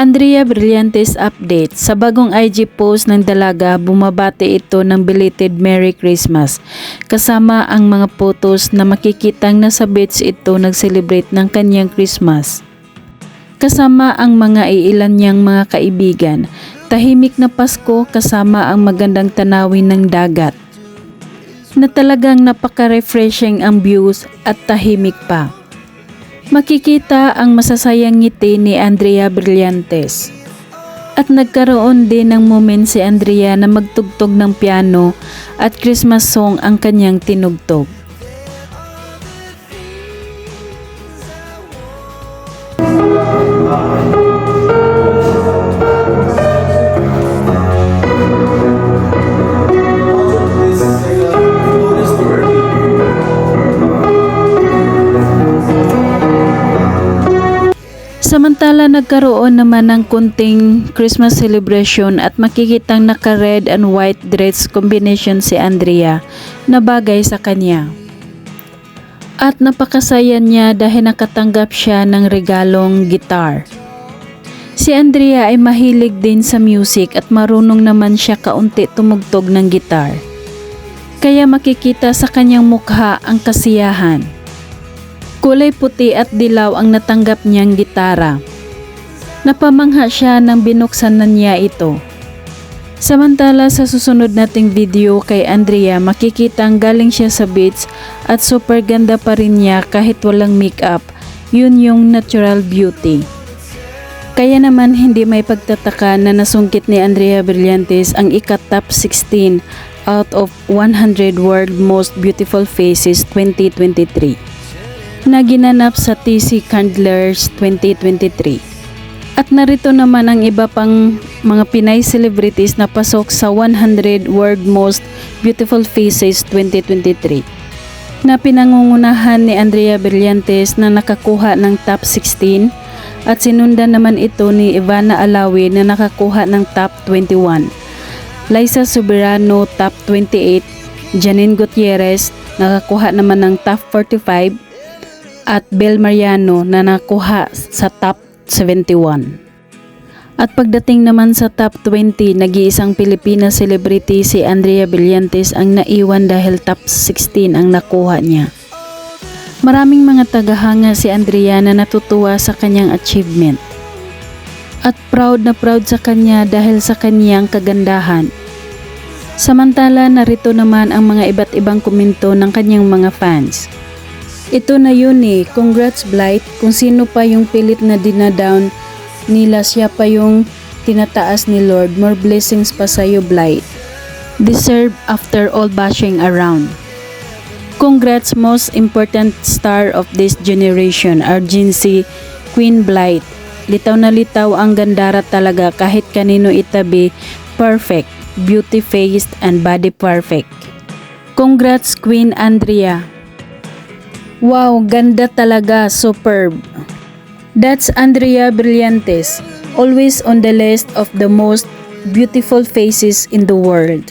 Andrea Brillantes update. Sa bagong IG post ng dalaga, bumabati ito ng belated Merry Christmas. Kasama ang mga photos na makikitang nasa beach ito nag-celebrate ng kanyang Christmas. Kasama ang mga iilan niyang mga kaibigan. Tahimik na Pasko kasama ang magandang tanawin ng dagat. Na talagang napaka-refreshing ang views at tahimik pa. Makikita ang masasayang ngiti ni Andrea Brillantes. At nagkaroon din ng moment si Andrea na magtugtog ng piano at Christmas song ang kanyang tinugtog. Samantala nagkaroon naman ng kunting Christmas celebration at makikitang naka-red and white dress combination si Andrea na bagay sa kanya. At napakasaya niya dahil nakatanggap siya ng regalong guitar. Si Andrea ay mahilig din sa music at marunong naman siya kaunti tumugtog ng gitar. Kaya makikita sa kanyang mukha ang kasiyahan. Kulay puti at dilaw ang natanggap niyang gitara. Napamangha siya nang binuksan niya ito. Samantala sa susunod nating video kay Andrea makikitang galing siya sa beach at super ganda pa rin niya kahit walang makeup. Yun yung natural beauty. Kaya naman hindi may pagtataka na nasungkit ni Andrea Brillantes ang ika-top 16 out of 100 World Most Beautiful Faces 2023 na ginanap sa TC Candlers 2023. At narito naman ang iba pang mga Pinay celebrities na pasok sa 100 World Most Beautiful Faces 2023 na pinangungunahan ni Andrea Brillantes na nakakuha ng top 16 at sinundan naman ito ni Ivana Alawi na nakakuha ng top 21. Liza Soberano top 28, Janine Gutierrez nakakuha naman ng top 45 at Bel Mariano na nakuha sa top 71. At pagdating naman sa top 20, nag-iisang Pilipina celebrity si Andrea Brillantes ang naiwan dahil top 16 ang nakuha niya. Maraming mga tagahanga si Andrea na natutuwa sa kanyang achievement. At proud na proud sa kanya dahil sa kanyang kagandahan. Samantala narito naman ang mga iba't ibang komento ng kanyang mga fans. Ito na yun eh, congrats Blight kung sino pa yung pilit na dinadown nila siya pa yung tinataas ni Lord, more blessings pa sa'yo Blight. Deserve after all bashing around. Congrats most important star of this generation, Argency Queen Blight. Litaw na litaw ang gandara talaga kahit kanino itabi, perfect, beauty-faced and body perfect. Congrats Queen Andrea. Wow, ganda talaga, superb. That's Andrea Brillantes, always on the list of the most beautiful faces in the world.